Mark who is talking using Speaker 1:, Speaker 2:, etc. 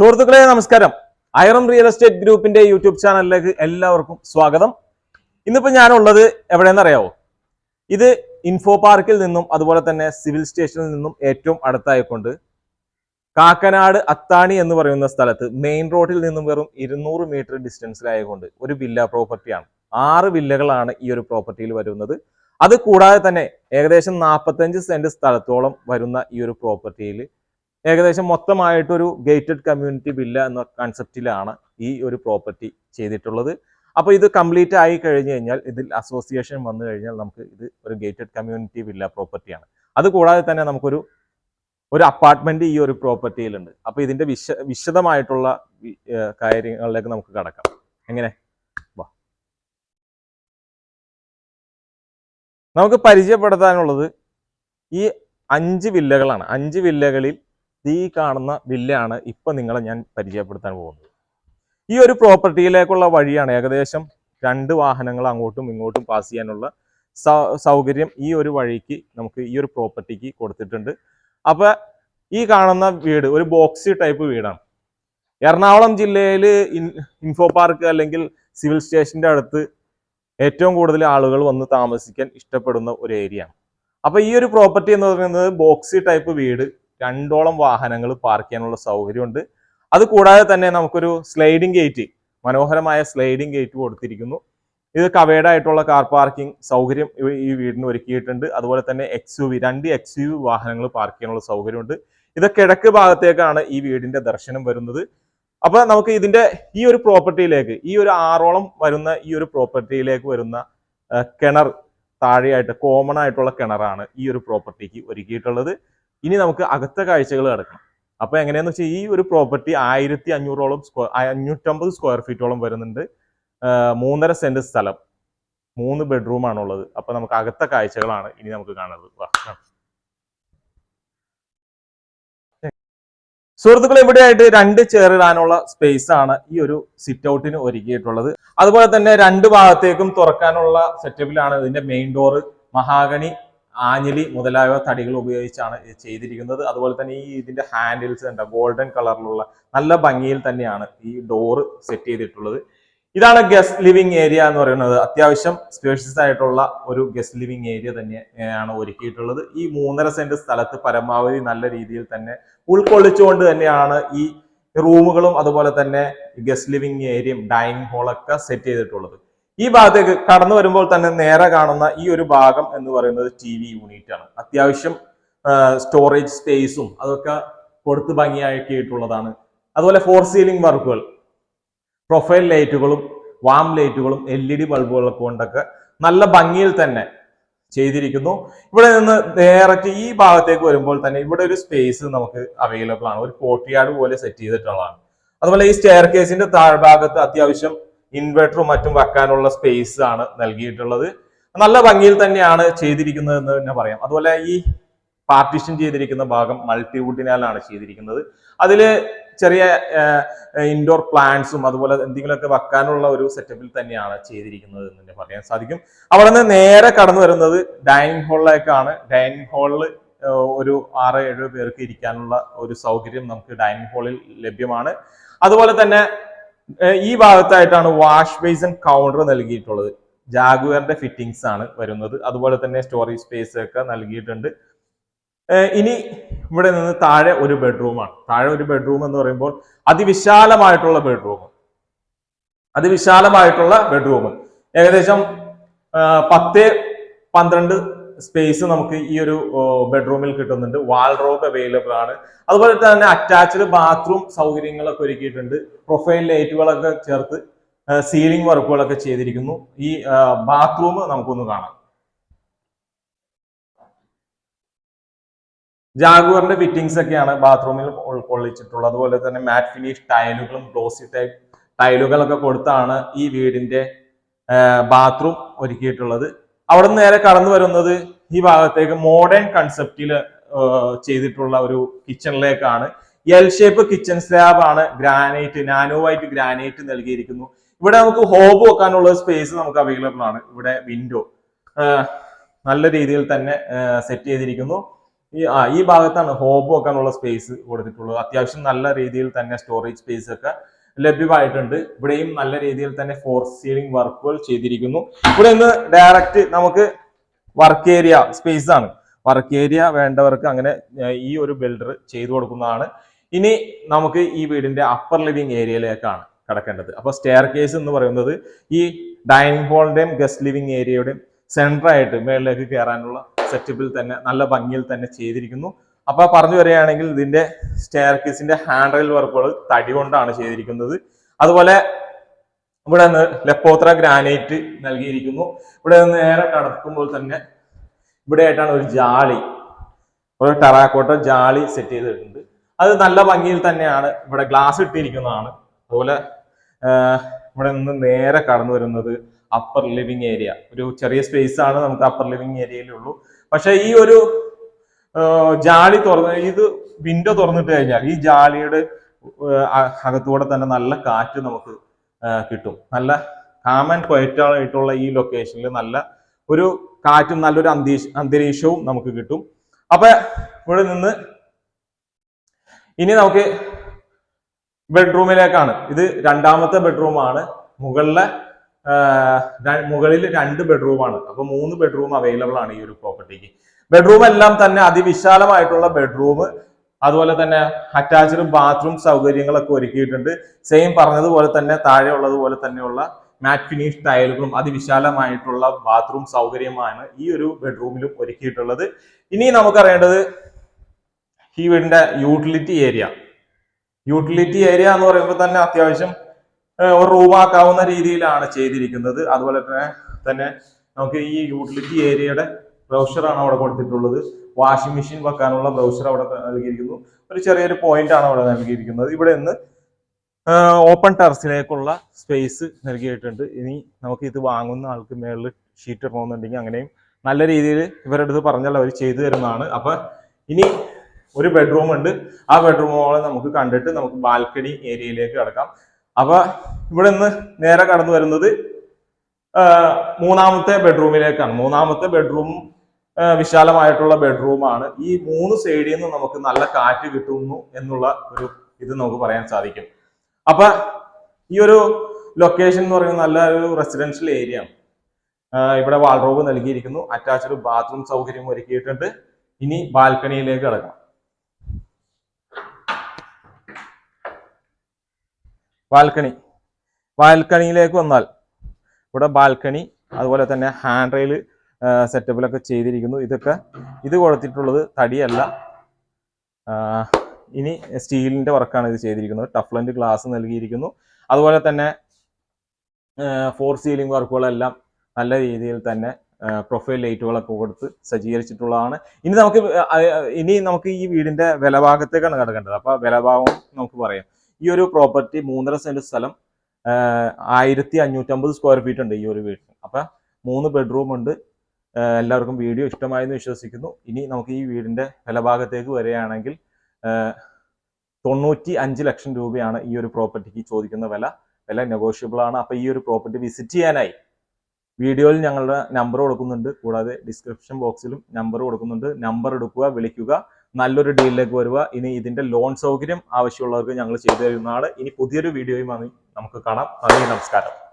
Speaker 1: സുഹൃത്തുക്കളെ നമസ്കാരം. അയറം real estate ഗ്രൂപ്പിന്റെ യൂട്യൂബ് ചാനലിലേക്ക് എല്ലാവർക്കും സ്വാഗതം. ഇന്നിപ്പോ ഞാനുള്ളത് എവിടെയെന്ന് അറിയാവോ ഇത് ഇൻഫോ പാർക്കിൽ നിന്നും അതുപോലെ തന്നെ സിവിൽ സ്റ്റേഷനിൽ നിന്നും ഏറ്റവും അടുത്തായിക്കൊണ്ട് കാക്കനാട് അത്താണി എന്ന് പറയുന്ന സ്ഥലത്ത് മെയിൻ റോഡിൽ നിന്നും വെറും ഇരുന്നൂറ് മീറ്റർ ഡിസ്റ്റൻസിലായതുകൊണ്ട് ഒരു വില്ല പ്രോപ്പർട്ടിയാണ് ആറ് വില്ലകളാണ് ഈ ഒരു പ്രോപ്പർട്ടിയിൽ വരുന്നത്. അത് കൂടാതെ തന്നെ ഏകദേശം നാൽപ്പത്തഞ്ച് സെന്റ് സ്ഥലത്തോളം വരുന്ന ഈ ഒരു പ്രോപ്പർട്ടിയിൽ ഏകദേശം മൊത്തമായിട്ടൊരു ഗേറ്റഡ് കമ്മ്യൂണിറ്റി വില്ല എന്ന കൺസെപ്റ്റിലാണ് ഈ ഒരു പ്രോപ്പർട്ടി ചെയ്തിട്ടുള്ളത്. അപ്പോൾ ഇത് കംപ്ലീറ്റ് ആയി കഴിഞ്ഞു കഴിഞ്ഞാൽ ഇതിൽ അസോസിയേഷൻ വന്നു കഴിഞ്ഞാൽ നമുക്ക് ഇത് ഒരു ഗേറ്റഡ് കമ്മ്യൂണിറ്റി വില്ല പ്രോപ്പർട്ടിയാണ് അതുകൂടാതെ തന്നെ നമുക്കൊരു ഒരു അപ്പാർട്ട്മെന്റ് ഈ ഒരു പ്രോപ്പർട്ടിയിലുണ്ട് അപ്പോൾ ഇതിന്റെ വിശ വിശദമായിട്ടുള്ള കാര്യങ്ങളിലേക്ക് നമുക്ക് കടക്കാം. എങ്ങനെ? വാ. നമുക്ക് പരിചയപ്പെടുത്താനുള്ളത് ഈ അഞ്ച് വില്ലകളാണ് അഞ്ച് വില്ലകളിൽ ഈ കാണുന്ന വില്ലയാണ് ഇപ്പം നിങ്ങളെ ഞാൻ പരിചയപ്പെടുത്താൻ പോകുന്നത്. ഈ ഒരു പ്രോപ്പർട്ടിയിലേക്കുള്ള വഴിയാണ് ഏകദേശം രണ്ട് വാഹനങ്ങൾ അങ്ങോട്ടും ഇങ്ങോട്ടും പാസ് ചെയ്യാനുള്ള സൗകര്യം ഈ ഒരു വഴിക്ക് നമുക്ക് ഈ ഒരു പ്രോപ്പർട്ടിക്ക് കൊടുത്തിട്ടുണ്ട്. അപ്പോൾ ഈ കാണുന്ന വീട് ഒരു ബോക്സി ടൈപ്പ് വീടാണ്. എറണാകുളം ജില്ലയിൽ ഇൻഫോ പാർക്ക് അല്ലെങ്കിൽ സിവിൽ സ്റ്റേഷന്റെ അടുത്ത് ഏറ്റവും കൂടുതൽ ആളുകൾ വന്ന് താമസിക്കാൻ ഇഷ്ടപ്പെടുന്ന ഒരു ഏരിയ ആണ് അപ്പൊ ഈ ഒരു പ്രോപ്പർട്ടി എന്ന് പറയുന്നത് ബോക്സി ടൈപ്പ് വീട് രണ്ടോളം വാഹനങ്ങൾ പാർക്ക് ചെയ്യാനുള്ള സൗകര്യമുണ്ട്. അത് കൂടാതെ തന്നെ നമുക്കൊരു സ്ലൈഡിംഗ് ഗേറ്റ് മനോഹരമായ സ്ലൈഡിംഗ് ഗേറ്റ് കൊടുത്തിരിക്കുന്നു. ഇത് കവേഡ് ആയിട്ടുള്ള കാർ പാർക്കിംഗ് സൗകര്യം ഈ വീടിന് ഒരുക്കിയിട്ടുണ്ട്. അതുപോലെ തന്നെ എക്സ് യു വി രണ്ട് എക്സ് യു വാഹനങ്ങൾ പാർക്ക് ചെയ്യാനുള്ള സൗകര്യമുണ്ട്. ഇത് കിഴക്ക് ഭാഗത്തേക്കാണ് ഈ വീടിന്റെ ദർശനം വരുന്നത്. അപ്പൊ നമുക്ക് ഇതിന്റെ ഈ ഒരു പ്രോപ്പർട്ടിയിലേക്ക് ഈ ഒരു ആറോളം വരുന്ന ഈ ഒരു പ്രോപ്പർട്ടിയിലേക്ക് വരുന്ന കിണർ താഴെയായിട്ട് കോമൺ ആയിട്ടുള്ള കിണറാണ് ഈ ഒരു പ്രോപ്പർട്ടിക്ക് ഒരുക്കിയിട്ടുള്ളത്. ഇനി നമുക്ക് അകത്തെ കാഴ്ചകൾ കിടക്കണം. അപ്പൊ എങ്ങനെയാന്ന് വെച്ചാൽ ഈ ഒരു പ്രോപ്പർട്ടി ആയിരത്തി അഞ്ഞൂറോളം സ്ക്വയർ അഞ്ഞൂറ്റമ്പത് സ്ക്വയർ ഫീറ്റോളം വരുന്നുണ്ട്. മൂന്നര സെന്റ് സ്ഥലം. മൂന്ന് ബെഡ്റൂം ആണുള്ളത്. അപ്പൊ നമുക്ക് അകത്തെ കാഴ്ചകളാണ് ഇനി നമുക്ക് കാണുന്നത്. സുഹൃത്തുക്കൾ ഇവിടെയായിട്ട് രണ്ട് ചേറിടാനുള്ള സ്പേസ് ആണ് ഈ ഒരു സിറ്റ് ഔട്ടിന് ഒരുക്കിയിട്ടുള്ളത്. അതുപോലെ തന്നെ രണ്ട് ഭാഗത്തേക്കും തുറക്കാനുള്ള സെറ്റപ്പിലാണ് ഇതിന്റെ മെയിൻ ഡോറ് മഹാഗണി ആഞ്ഞിലി മുതലായ തടികൾ ഉപയോഗിച്ചാണ് ചെയ്തിരിക്കുന്നത്. അതുപോലെ തന്നെ ഈ ഇതിന്റെ ഹാൻഡിൽസ് ഉണ്ട് ഗോൾഡൻ കളറിലുള്ള നല്ല ഭംഗിയിൽ തന്നെയാണ് ഈ ഡോറ് സെറ്റ് ചെയ്തിട്ടുള്ളത്. ഇതാണ് ഗസ്റ്റ് ലിവിംഗ് ഏരിയ എന്ന് പറയുന്നത്. അത്യാവശ്യം സ്പേഷ്യസ് ആയിട്ടുള്ള ഒരു ഗസ്റ്റ് ലിവിംഗ് ഏരിയ തന്നെയാണ് ഒരുക്കിയിട്ടുള്ളത്. ഈ മൂന്നര സെന്റ് സ്ഥലത്ത് പരമാവധി നല്ല രീതിയിൽ തന്നെ ഉൾക്കൊള്ളിച്ചുകൊണ്ട് തന്നെയാണ് ഈ റൂമുകളും അതുപോലെ തന്നെ ഗസ്റ്റ് ലിവിംഗ് ഏരിയയും ഡൈനിങ് ഹോളൊക്കെ സെറ്റ് ചെയ്തിട്ടുള്ളത്. ഈ ഭാഗത്തേക്ക് കടന്നു വരുമ്പോൾ തന്നെ നേരെ കാണുന്ന ഈ ഒരു ഭാഗം എന്ന് പറയുന്നത് ടി വി യൂണിറ്റ് ആണ്. അത്യാവശ്യം സ്റ്റോറേജ് സ്പേസും അതൊക്കെ കൊടുത്ത് ഭംഗിയാക്കിയിട്ടുള്ളതാണ്. അതുപോലെ ഫോർ സീലിംഗ് വർക്കുകൾ പ്രൊഫൈൽ ലൈറ്റുകളും വാം ലൈറ്റുകളും എൽ ഇ ഡി ബൾബുകളൊക്കെ കൊണ്ടൊക്കെ നല്ല ഭംഗിയിൽ തന്നെ ചെയ്തിരിക്കുന്നു. ഇവിടെ നിന്ന് ഡയറക്റ്റ് ഈ ഭാഗത്തേക്ക് വരുമ്പോൾ തന്നെ ഇവിടെ ഒരു സ്പേസ് നമുക്ക് അവൈലബിൾ ആണ്. ഒരു കോട്ടിയാട് പോലെ സെറ്റ് ചെയ്തിട്ടുള്ളതാണ്. അതുപോലെ ഈ സ്റ്റെയർ കേസിന്റെ താഴ്ഭാഗത്ത് അത്യാവശ്യം ഇൻവെർട്ടറും മറ്റും വെക്കാനുള്ള സ്പേസ് ആണ് നൽകിയിട്ടുള്ളത്. നല്ല ഭംഗിയിൽ തന്നെയാണ് ചെയ്തിരിക്കുന്നത് എന്ന് തന്നെ പറയാം. അതുപോലെ ഈ പാർട്ടിഷൻ ചെയ്തിരിക്കുന്ന ഭാഗം മൾട്ടിവുഡിനാലാണ് ചെയ്തിരിക്കുന്നത്. അതിൽ ചെറിയ ഇൻഡോർ പ്ലാന്റ്സും അതുപോലെ എന്തെങ്കിലുമൊക്കെ വെക്കാനുള്ള ഒരു സെറ്റപ്പിൽ തന്നെയാണ് ചെയ്തിരിക്കുന്നത് എന്ന് തന്നെ പറയാൻ സാധിക്കും. അവിടെ നിന്ന് നേരെ കടന്നു വരുന്നത് ഡൈനിങ് ഹാളിലേക്കാണ് ഡൈനിങ് ഹാളിൽ ഒരു ആറ് ഏഴ് പേർക്ക് ഇരിക്കാനുള്ള ഒരു സൗകര്യം നമുക്ക് ഡൈനിങ് ഹാളിൽ ലഭ്യമാണ്. അതുപോലെ തന്നെ ഈ ഭാഗത്തായിട്ടാണ് വാഷ് ബേസിൻ കൗണ്ടർ നൽകിയിട്ടുള്ളത്. ജാഗുവറിന്റെ ഫിറ്റിംഗ്സ് ആണ് വരുന്നത്. അതുപോലെ തന്നെ സ്റ്റോറേജ് സ്പേസ് ഒക്കെ നൽകിയിട്ടുണ്ട്. ഇനി ഇവിടെ നിന്ന് താഴെ ഒരു ബെഡ്റൂമാണ് താഴെ ഒരു ബെഡ്റൂം എന്ന് പറയുമ്പോൾ അതിവിശാലമായിട്ടുള്ള ബെഡ്റൂം അതിവിശാലമായിട്ടുള്ള ബെഡ്റൂം ഏകദേശം പത്ത് പന്ത്രണ്ട് സ്പേസ് നമുക്ക് ഈ ഒരു ബെഡ്റൂമിൽ കിട്ടുന്നുണ്ട്. വാൾറോബ് അവൈലബിൾ ആണ്. അതുപോലെ തന്നെ അറ്റാച്ച്ഡ് ബാത്റൂം സൗകര്യങ്ങളൊക്കെ ഒരുക്കിയിട്ടുണ്ട്. പ്രൊഫൈൽ ലൈറ്റുകളൊക്കെ ചേർത്ത് സീലിംഗ് വർക്കുകളൊക്കെ ചെയ്തിരിക്കുന്നു. ഈ ബാത്റൂം നമുക്കൊന്ന് കാണാം. ജാഗുവറിന്റെ ഫിറ്റിംഗ്സ് ഒക്കെയാണ് ബാത്റൂമിൽ ഉൾക്കൊള്ളിച്ചിട്ടുള്ളത്. അതുപോലെ തന്നെ മാറ്റ് ഫിനിഷ് ടൈലുകളും ഗ്ലോസി ടൈപ്പ് ടൈലുകളൊക്കെ കൊടുത്താണ് ഈ വീടിന്റെ ബാത്റൂം ഒരുക്കിയിട്ടുള്ളത്. അവിടെ നിന്ന് നേരെ കടന്നു വരുന്നത് ഈ ഭാഗത്തേക്ക് മോഡേൺ കൺസെപ്റ്റിൽ ചെയ്തിട്ടുള്ള ഒരു കിച്ചണിലേക്കാണ് എൽ ഷേപ്പ് കിച്ചൺ സ്ലാബ് ആണ് ഗ്രാനൈറ്റ് നാനോ വൈറ്റ് ഗ്രാനൈറ്റ് നൽകിയിരിക്കുന്നു. ഇവിടെ നമുക്ക് ഹോബ് വെക്കാനുള്ള സ്പേസ് നമുക്ക് അവൈലബിൾ ആണ്. ഇവിടെ വിൻഡോ നല്ല രീതിയിൽ തന്നെ സെറ്റ് ചെയ്തിരിക്കുന്നു. ഈ ആ ഈ ഭാഗത്താണ് ഹോബ് വെക്കാനുള്ള സ്പേസ് കൊടുത്തിട്ടുള്ളത്. അത്യാവശ്യം നല്ല രീതിയിൽ തന്നെ സ്റ്റോറേജ് സ്പേസ് ഒക്കെ ലഭ്യമായിട്ടുണ്ട്. ഇവിടെയും നല്ല രീതിയിൽ തന്നെ ഫോർ സീലിംഗ് വർക്കുകൾ ചെയ്തിരിക്കുന്നു. ഇവിടെ നിന്ന് ഡയറക്റ്റ് നമുക്ക് വർക്ക് ഏരിയ സ്പേസ് ആണ്. വർക്ക് ഏരിയ വേണ്ടവർക്ക് അങ്ങനെ ഈ ഒരു ബിൽഡർ ചെയ്തു കൊടുക്കുന്നതാണ്. ഇനി നമുക്ക് ഈ വീടിന്റെ അപ്പർ ലിവിംഗ് ഏരിയയിലേക്കാണ് കിടക്കേണ്ടത്. അപ്പൊ സ്റ്റെയർ കേസ് എന്ന് പറയുന്നത് ഈ ഡൈനിങ് ഹാളിന്റെയും ഗസ്റ്റ് ലിവിംഗ് ഏരിയയുടെയും സെന്റർ ആയിട്ട് മേളിലേക്ക് കയറാനുള്ള സെറ്റപ്പിൽ തന്നെ നല്ല ഭംഗിയിൽ തന്നെ ചെയ്തിരിക്കുന്നു. അപ്പൊ പറഞ്ഞു വരികയാണെങ്കിൽ ഇതിന്റെ സ്റ്റെയർകേസിന്റെ ഹാൻഡ് റെയിൽ വർക്കുകൾ തടി കൊണ്ടാണ് ചെയ്തിരിക്കുന്നത്. അതുപോലെ ഇവിടെ നിന്ന് ലെപ്പോത്ര ഗ്രാനൈറ്റ് നൽകിയിരിക്കുന്നു. ഇവിടെ നിന്ന് നേരെ കടക്കുമ്പോൾ തന്നെ ഇവിടെ ആയിട്ടാണ് ഒരു ജാളി ഒരു ടെറാക്കോട്ട ജാളി സെറ്റ് ചെയ്തിട്ടുണ്ട്. അത് നല്ല ഭംഗിയിൽ തന്നെയാണ് ഇവിടെ ഗ്ലാസ് ഇട്ടിരിക്കുന്നതാണ്. അതുപോലെ ഇവിടെ നിന്ന് നേരെ കടന്നു വരുന്നത് അപ്പർ ലിവിങ് ഏരിയ ഒരു ചെറിയ സ്പേസ് ആണ് നമുക്ക് അപ്പർ ലിവിങ് ഏരിയയിലുള്ളൂ പക്ഷെ ഈ ഒരു ജാളി തുറന്ന് ഇത് വിൻഡോ തുറന്നിട്ട് കഴിഞ്ഞാൽ ഈ ജാളിയുടെ അകത്തൂടെ തന്നെ നല്ല കാറ്റ് നമുക്ക് കിട്ടും. നല്ല കാമൻ ക്വയറ്റ് ആയിട്ടുള്ള ഈ ലൊക്കേഷനിൽ നല്ല ഒരു കാറ്റും നല്ലൊരു അന്തരീക്ഷ അന്തരീക്ഷവും നമുക്ക് കിട്ടും. അപ്പൊ ഇവിടെ നിന്ന് ഇനി നമുക്ക് ബെഡ്റൂമിലേക്കാണ് ഇത് രണ്ടാമത്തെ ബെഡ്റൂമാണ് മുകളിലെ മുകളിൽ രണ്ട് ബെഡ്റൂമാണ് അപ്പൊ മൂന്ന് ബെഡ്റൂം അവൈലബിൾ ആണ് ഈ ഒരു പ്രോപ്പർട്ടിക്ക് ബെഡ്റൂം എല്ലാം തന്നെ അതിവിശാലമായിട്ടുള്ള ബെഡ്റൂം അതുപോലെ തന്നെ അറ്റാച്ച്ഡ് ബാത്റൂം സൗകര്യങ്ങളൊക്കെ ഒരുക്കിയിട്ടുണ്ട്. സെയിം പറഞ്ഞതുപോലെ തന്നെ താഴെ ഉള്ളതുപോലെ തന്നെയുള്ള മാറ്റ് ഫിനിഷ് ടൈലുകളും അതിവിശാലമായിട്ടുള്ള ബാത്റൂം സൗകര്യമാണ് ഈ ഒരു ബെഡ്റൂമിലും ഒരുക്കിയിട്ടുള്ളത്. ഇനി നമുക്കറിയേണ്ടത് ഈ വീടിന്റെ യൂട്ടിലിറ്റി ഏരിയ യൂട്ടിലിറ്റി ഏരിയ എന്ന് പറയുമ്പോൾ തന്നെ അത്യാവശ്യം ഒരു റൂമാക്കാവുന്ന രീതിയിലാണ് ചെയ്തിരിക്കുന്നത്. അതുപോലെ തന്നെ തന്നെ നമുക്ക് ഈ യൂട്ടിലിറ്റി ഏരിയയുടെ ബ്രൗഷറാണ് അവിടെ കൊടുത്തിട്ടുള്ളത്. വാഷിംഗ് മെഷീൻ വെക്കാനുള്ള ബ്രൗഷർ അവിടെ നൽകിയിരിക്കുന്നു. ഒരു ചെറിയൊരു പോയിന്റ് ആണ് അവിടെ നൽകിയിരിക്കുന്നത്. ഇവിടെ നിന്ന് ഓപ്പൺ ടെറസിലേക്കുള്ള സ്പേസ് നൽകിയിട്ടുണ്ട്. ഇനി നമുക്ക് ഇത് വാങ്ങുന്ന ആൾക്ക് മേളിൽ ഷീറ്റ് ഇടണമെന്നുണ്ടെങ്കിൽ അങ്ങനെയും നല്ല രീതിയിൽ ഇവരുടെ അടുത്ത് പറഞ്ഞാൽ അവർ ചെയ്തു തരുന്നതാണ്. അപ്പൊ ഇനി ഒരു ബെഡ്റൂം ഉണ്ട്. ആ ബെഡ്റൂമോളെ നമുക്ക് കണ്ടിട്ട് നമുക്ക് ബാൽക്കണി ഏരിയയിലേക്ക് കിടക്കാം. അപ്പൊ ഇവിടെ നിന്ന് നേരെ കടന്നു വരുന്നത് മൂന്നാമത്തെ ബെഡ്റൂമിലേക്കാണ് മൂന്നാമത്തെ ബെഡ്റൂം വിശാലമായിട്ടുള്ള ബെഡ്റൂമാണ് ഈ മൂന്ന് സൈഡിൽ നിന്ന് നമുക്ക് നല്ല കാറ്റ് കിട്ടുന്നു എന്നുള്ള ഒരു ഇത് നമുക്ക് പറയാൻ സാധിക്കും. അപ്പൊ ഈ ഒരു ലൊക്കേഷൻ എന്ന് പറയുന്നത് നല്ല ഒരു റെസിഡൻഷ്യൽ ഏരിയ ആണ്. ഇവിടെ വാൾറോബ് നൽകിയിരിക്കുന്നു. അറ്റാച്ച്ഡ് ബാത്റൂം സൗകര്യം ഒരുക്കിയിട്ടുണ്ട്. ഇനി ബാൽക്കണിയിലേക്ക് കിടക്കാം. ബാൽക്കണി. ബാൽക്കണിയിലേക്ക് വന്നാൽ ഇവിടെ ബാൽക്കണി അതുപോലെ തന്നെ ഹാൻഡ് റെയിൽ സെറ്റപ്പിലൊക്കെ ചെയ്തിരിക്കുന്നു. ഇതൊക്കെ ഇത് കൊടുത്തിട്ടുള്ളത് തടിയല്ല. ഇനി സ്റ്റീലിന്റെ വർക്കാണ് ഇത് ചെയ്തിരിക്കുന്നത്. ടഫ്ലന്റ് ഗ്ലാസ് നൽകിയിരിക്കുന്നു. അതുപോലെ തന്നെ ഫോർ സീലിംഗ് വർക്കുകളെല്ലാം നല്ല രീതിയിൽ തന്നെ പ്രൊഫൈൽ ലൈറ്റുകളൊക്കെ കൊടുത്ത് സജ്ജീകരിച്ചിട്ടുള്ളതാണ്. ഇനി നമുക്ക് ഇനി നമുക്ക് ഈ വീടിന്റെ വിലഭാഗത്തേക്കാണ് കിടക്കേണ്ടത്. അപ്പോൾ വിലഭാഗം നമുക്ക് പറയാം. ഈ ഒരു പ്രോപ്പർട്ടി മൂന്നര സെന്റ് സ്ഥലം ആയിരത്തി അഞ്ഞൂറ്റമ്പത് സ്ക്വയർ ഫീറ്റ് ഉണ്ട് ഈ ഒരു വീട്ടിൽ അപ്പം മൂന്ന് ബെഡ്റൂം ഉണ്ട്. എല്ലാവർക്കും വീഡിയോ ഇഷ്ടമായെന്ന് വിശ്വസിക്കുന്നു. ഇനി നമുക്ക് ഈ വീടിന്റെ ഫലഭാഗത്തേക്ക് വരികയാണെങ്കിൽ തൊണ്ണൂറ്റി അഞ്ച് ലക്ഷം രൂപയാണ് ഈ ഒരു പ്രോപ്പർട്ടിക്ക് ചോദിക്കുന്ന വില. വില നെഗോഷ്യബിൾ ആണ്. അപ്പോൾ ഈ ഒരു പ്രോപ്പർട്ടി വിസിറ്റ് ചെയ്യാനായി വീഡിയോയിൽ ഞങ്ങളുടെ നമ്പർ കൊടുക്കുന്നുണ്ട്. കൂടാതെ ഡിസ്ക്രിപ്ഷൻ ബോക്സിലും നമ്പർ കൊടുക്കുന്നുണ്ട്. നമ്പർ എടുക്കുക വിളിക്കുക. നല്ലൊരു ഡീലിലേക്ക് വരിക. ഇനി ഇതിന്റെ ലോൺ സൗകര്യം ആവശ്യമുള്ളവർക്ക് ഞങ്ങൾ ചെയ്തു തരുന്നതാണ്. ഇനി പുതിയൊരു വീഡിയോയുമായി നമുക്ക് കാണാം. നന്ദി നമസ്കാരം.